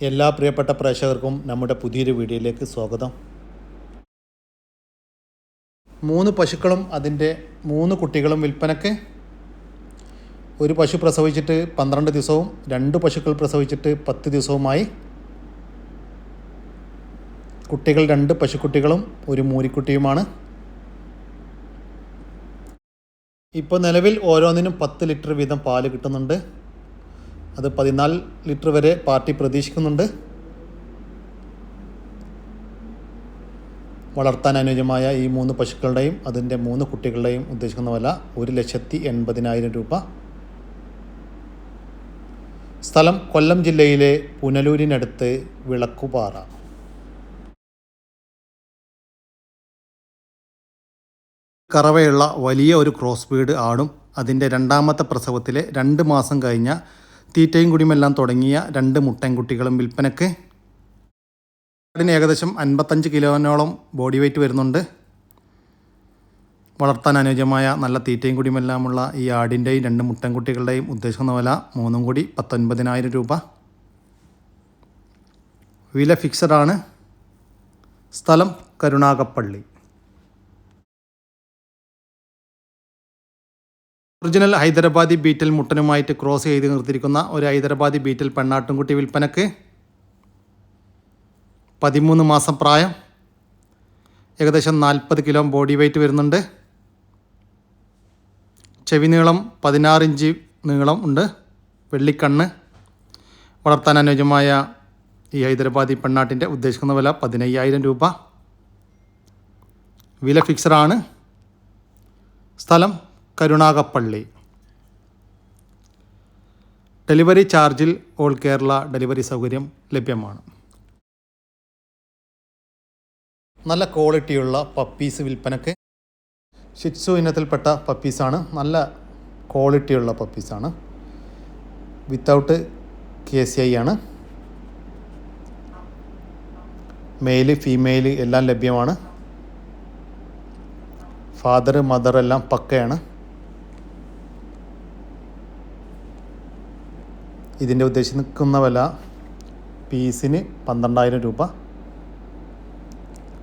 എല്ലാ പ്രിയപ്പെട്ട പ്രേക്ഷകർക്കും നമ്മുടെ പുതിയൊരു വീഡിയോയിലേക്ക് സ്വാഗതം. മൂന്ന് പശുക്കളും അതിന്റെ മൂന്ന് കുട്ടികളും വിൽപ്പനയ്ക്ക് ഒരു പശു പ്രസവിച്ചിട്ട് പന്ത്രണ്ട് ദിവസവും രണ്ട് പശുക്കൾ പ്രസവിച്ചിട്ട് പത്ത് ദിവസവുമായി കുട്ടികൾ രണ്ട് പശുക്കുട്ടികളും ഒരു മൂരിക്കുട്ടിയുമാണ്. ഇപ്പോൾ നിലവിൽ ഓരോന്നിനും പത്ത് ലിറ്റർ വീതം പാൽ കിട്ടുന്നുണ്ട്. അത് പതിനാല് ലിറ്റർ വരെ പാർട്ടി പ്രതീക്ഷിക്കുന്നുണ്ട്. വളർത്താൻ അനുയോജ്യമായ ഈ മൂന്ന് പശുക്കളുടെയും അതിന്റെ മൂന്ന് കുട്ടികളുടെയും ഉദ്ദേശിക്കുന്ന വില ഒരു ലക്ഷത്തി എൺപതിനായിരം രൂപ. സ്ഥലം കൊല്ലം ജില്ലയിലെ പുനലൂരിനടുത്ത് വിളക്കുപാറ. കറവയുള്ള വലിയ ഒരു ക്രോസ് ബീഡ് ആടും അതിന്റെ രണ്ടാമത്തെ പ്രസവത്തിലെ രണ്ട് മാസം കഴിഞ്ഞ തീറ്റയും കുടിയുമെല്ലാം തുടങ്ങിയ രണ്ട് മുട്ടൻകുട്ടികളും വിൽപ്പനക്ക് ആടിന് ഏകദേശം അൻപത്തഞ്ച് കിലോനോളം ബോഡി വെയ്റ്റ് വരുന്നുണ്ട്. വളർത്താൻ അനുയോജ്യമായ നല്ല തീറ്റയും കുടിയുമെല്ലാമുള്ള ഈ ആടിന്റെയും രണ്ട് മുട്ടൻകുട്ടികളുടെയും ഉദ്ദേശിക്കുന്ന വില മൂന്നും കൂടി പത്തൊൻപതിനായിരം രൂപ. വില ഫിക്സഡാണ് സ്ഥലം കരുണാകപ്പള്ളി. ഒറിജിനൽ ഹൈദരാബാദി ബീറ്റൽ മുട്ടനുമായിട്ട് ക്രോസ് ചെയ്ത് നിർത്തിയിരിക്കുന്ന ഒരു ഹൈദരാബാദി ബീറ്റൽ പെണ്ണാട്ടുംകുട്ടി വിൽപ്പനക്ക് പതിമൂന്ന് മാസം പ്രായം. ഏകദേശം നാൽപ്പത് കിലോ ബോഡി വെയ്റ്റ് വരുന്നുണ്ട്. ചെവി നീളം പതിനാറ് ഇഞ്ച് നീളം ഉണ്ട്. വെള്ളിക്കണ്ണ്. വളർത്താൻ അനുയോജ്യമായ ഈ ഹൈദരാബാദി പെണ്ണാട്ടിന്റെ ഉദ്ദേശിക്കുന്ന വില പതിനയ്യായിരം രൂപ. വില ഫിക്സറാണ് സ്ഥലം കരുണാകപ്പള്ളി. ഡെലിവറി ചാർജിൽ ഓൾ കേരള ഡെലിവറി സൗകര്യം ലഭ്യമാണ്. നല്ല ക്വാളിറ്റിയുള്ള പപ്പീസ് വിൽപ്പനക്ക് ഷിറ്റ്സു ഇനത്തിൽപ്പെട്ട പപ്പീസാണ്. നല്ല ക്വാളിറ്റിയുള്ള പപ്പീസാണ്. വിത്തൗട്ട് കെ സി ഐ ആണ്. മെയിൽ ഫീമെയിൽ എല്ലാം ലഭ്യമാണ്. ഫാദർ മദർ എല്ലാം പക്കയാണ്. ഇതിന്റെ ഉദ്ദേശിക്കുന്ന വില പീസിന് പന്ത്രണ്ടായിരം രൂപ.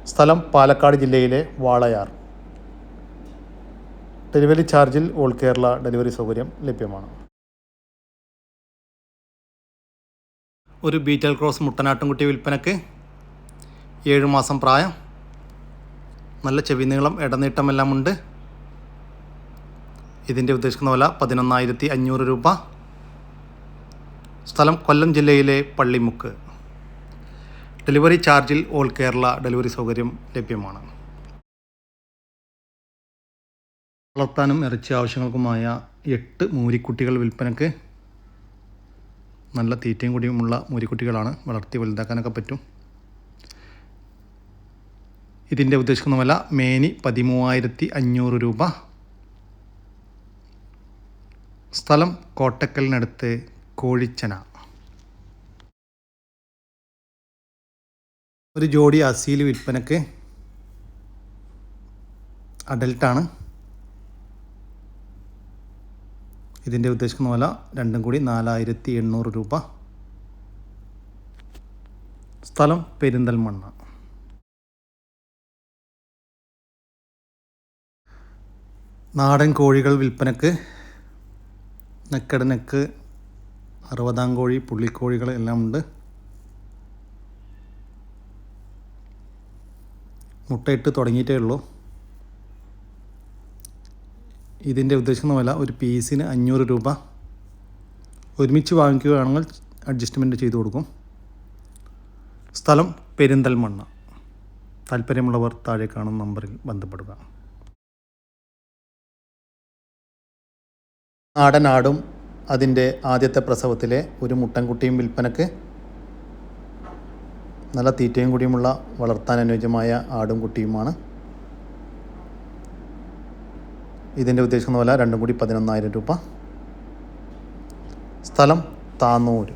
സ്ഥലം പാലക്കാട് ജില്ലയിലെ വാളയാർ. ഡെലിവറി ചാർജിൽ ഓൾ കേരള ഡെലിവറി സൗകര്യം ലഭ്യമാണ്. ഒരു ബീറ്റൽ ക്രോസ് മുട്ടനാട്ടുംകുട്ടി വിൽപ്പനക്ക് ഏഴ് മാസം പ്രായം. നല്ല ചെവി നീളം ഇടനീട്ടമെല്ലാം ഉണ്ട്. ഇതിന്റെ ഉദ്ദേശിക്കുന്ന വില പതിനൊന്നായിരത്തി അഞ്ഞൂറ് രൂപ. സ്ഥലം കൊല്ലം ജില്ലയിലെ പള്ളിമുക്ക്. ഡെലിവറി ചാർജിൽ ഓൾ കേരള ഡെലിവറി സൗകര്യം ലഭ്യമാണ്. വളർത്താനും ഇറച്ചി ആവശ്യങ്ങൾക്കുമായ എട്ട് മൂരിക്കുട്ടികൾ വിൽപ്പനക്ക് നല്ല തീറ്റയും കൂടിയുമുള്ള മൂരിക്കുട്ടികളാണ് വളർത്തി വലുതാക്കാനൊക്കെ പറ്റും. ഇതിന്റെ ഉദ്ദേശിക്കുന്ന വില മേനി പതിമൂവായിരത്തി അഞ്ഞൂറ് രൂപ. സ്ഥലം കോട്ടക്കലിനടുത്ത് കോഴിച്ചന ഒരു ജോഡി അസീൽ വിൽപ്പനക്ക് അഡൽട്ടാണ്. ഇതിന്റെ ഉദ്ദേശിക്കുന്ന വില രണ്ടും കൂടി നാലായിരത്തി എണ്ണൂറ് രൂപ. സ്ഥലം പെരിന്തൽമണ്ണ. നാടൻ കോഴികൾ വിൽപ്പനക്ക് നെക്കട് നെക്ക് അറുപതാം കോഴി പുള്ളിക്കോഴികൾ എല്ലാം ഉണ്ട്. മുട്ടയിട്ട് തുടങ്ങിയിട്ടേ ഉള്ളൂ. ഇതിന്റെ ഉദ്ദേശിക്കുന്ന വില ഒരു പീസിന് അഞ്ഞൂറ് രൂപ. ഒരുമിച്ച് വാങ്ങിക്കുകയാണെങ്കിൽ അഡ്ജസ്റ്റ്മെന്റ് ചെയ്തു കൊടുക്കും. സ്ഥലം പെരിന്തൽമണ്ണ. താല്പര്യമുള്ളവർ താഴെ കാണുന്ന നമ്പറിൽ ബന്ധപ്പെടുക. നാടനാടും അതിന്റെ ആദ്യത്തെ പ്രസവത്തിലെ ഒരു മുട്ടൻകുട്ടിയും വിൽപ്പനക്ക് നല്ല തീറ്റയും കൂടിയുമുള്ള വളർത്താൻ അനുയോജ്യമായ ആടും കുട്ടിയുമാണ്. ഇതിന്റെ ഉദ്ദേശിക്കുന്ന വില രണ്ടും കൂടി പതിനൊന്നായിരം രൂപ. സ്ഥലം താന്നൂര്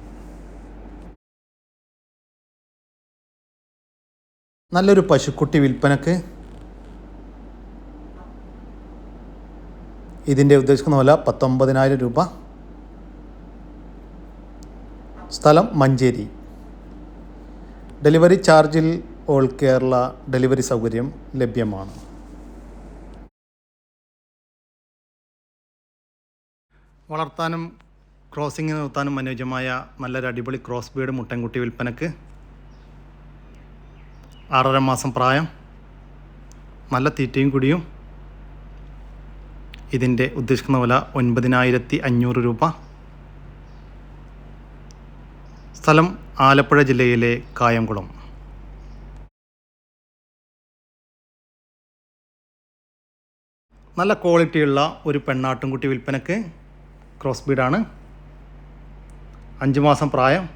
നല്ലൊരു പശുക്കുട്ടി വിൽപ്പനക്ക് ഇതിന്റെ ഉദ്ദേശിക്കുന്ന വില പത്തൊമ്പതിനായിരം രൂപ. സ്ഥലം മഞ്ചേരി. ഡെലിവറി ചാർജിൽ ഓൾ കേരള ഡെലിവറി സൗകര്യം ലഭ്യമാണ്. വളർത്താനും ക്രോസിംഗ് നിർത്താനും അനുയോജ്യമായ നല്ലൊരു അടിപൊളി ക്രോസ് ബീഡ് മുട്ടൻകുട്ടി വിൽപ്പനക്ക് ആറര മാസം പ്രായം നല്ല തീറ്റയും കുടിയും. ഇതിന്റെ ഉദ്ദേശിക്കുന്ന വില ഒൻപതിനായിരത്തി അഞ്ഞൂറ് രൂപ. സ്ഥലം ആലപ്പുഴ ജില്ലയിലെ കായംകുളം. നല്ല ക്വാളിറ്റിയുള്ള ഒരു പെണ്ണാട്ടുംകുട്ടി വിൽപ്പനക്ക് ക്രോസ് ബീഡാണ് അഞ്ച് മാസം പ്രായം.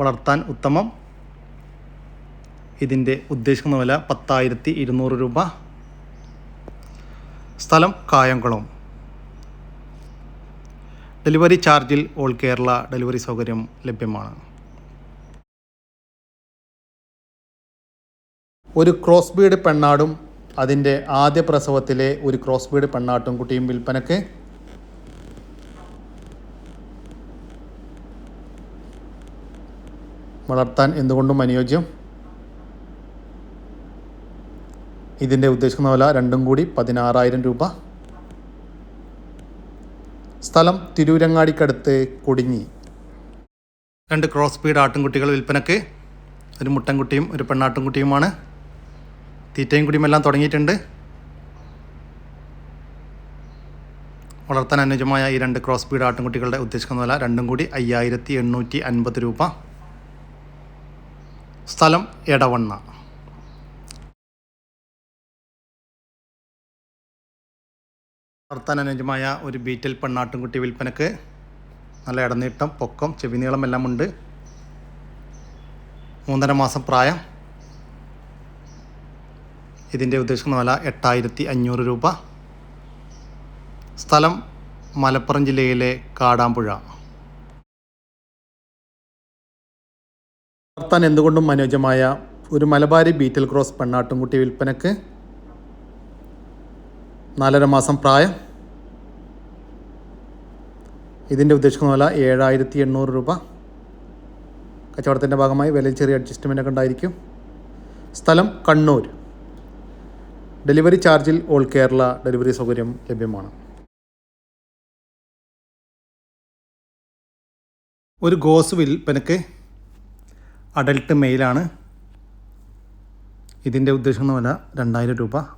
വളർത്താൻ ഉത്തമം. ഇതിന്റെ ഉദ്ദേശിക്കുന്ന വില പത്തായിരത്തി ഇരുന്നൂറ് രൂപ. സ്ഥലം കായംകുളം. ഡെലിവറി ചാർജിൽ ഓൾ കേരള ഡെലിവറി സൗകര്യം ലഭ്യമാണ്. ഒരു ക്രോസ് ബീഡ് പെണ്ണാടും അതിന്റെ ആദ്യ പ്രസവത്തിലെ ഒരു ക്രോസ് ബീഡ് പെണ്ണാട്ടും കുട്ടിയും വിൽപ്പനക്ക് വളർത്താൻ എന്തുകൊണ്ടും അനുയോജ്യം? ഇതിന്റെ ഉദ്ദേശിക്കുന്ന വില രണ്ടും കൂടി പതിനാറായിരം രൂപ. സ്ഥലം തിരൂരങ്ങാടിക്കടുത്ത് കൊടിഞ്ഞി. രണ്ട് ക്രോസ് ബീഡ് ആട്ടിൻകുട്ടികൾ വിൽപ്പനക്ക് ഒരു മുട്ടൻകുട്ടിയും ഒരു പെണ്ണാട്ടിൻകുട്ടിയുമാണ്. തീറ്റയും കുടിയുമെല്ലാം തുടങ്ങിയിട്ടുണ്ട്. വളർത്താൻ അനുജമായ ഈ രണ്ട് ക്രോസ് ബീഡ് ആട്ടിൻകുട്ടികളുടെ ഉദ്ദേശിക്കുന്ന വില രണ്ടും കൂടി അയ്യായിരത്തി എണ്ണൂറ്റി അൻപത് രൂപ. സ്ഥലം എടവണ്ണ. വളർത്താൻ അനുജമായ ഒരു ബീറ്റൽ പെണ്ണാട്ടുംകുട്ടി വിൽപ്പനക്ക് നല്ല ഇടനീട്ടം പൊക്കം ചെവിനീളം എല്ലാം ഉണ്ട്. മൂന്നര മാസം പ്രായം. ഇതിന്റെ ഉദ്ദേശിക്കുന്ന വില എട്ടായിരത്തി അഞ്ഞൂറ് രൂപ. സ്ഥലം മലപ്പുറം ജില്ലയിലെ കാടാമ്പുഴ. വളർത്താൻ എന്തുകൊണ്ടും അനുയോജ്യമായ ഒരു മലബാരി ബീറ്റൽ ക്രോസ് പെണ്ണാട്ടുംകുട്ടി വിൽപ്പനക്ക് നാലര മാസം പ്രായം. ഇതിന്റെ ഉദ്ദേശിക്കുന്ന വില ഏഴായിരത്തി എണ്ണൂറ് രൂപ. കച്ചവടത്തിന്റെ ഭാഗമായി വിലയിൽ ചെറിയ അഡ്ജസ്റ്റ്മെന്റ് ഒക്കെ ഉണ്ടായിരിക്കും. സ്ഥലം കണ്ണൂർ. ഡെലിവറി ചാർജിൽ ഓൾ കേരള ഡെലിവറി സൗകര്യം ലഭ്യമാണ്. ഒരു ഗോസ് വിൽപ്പനക്ക് അഡൽട്ട് മെയിലാണ് ഇതിന്റെ ഉദ്ദേശിക്കുന്ന വില രണ്ടായിരം രൂപ.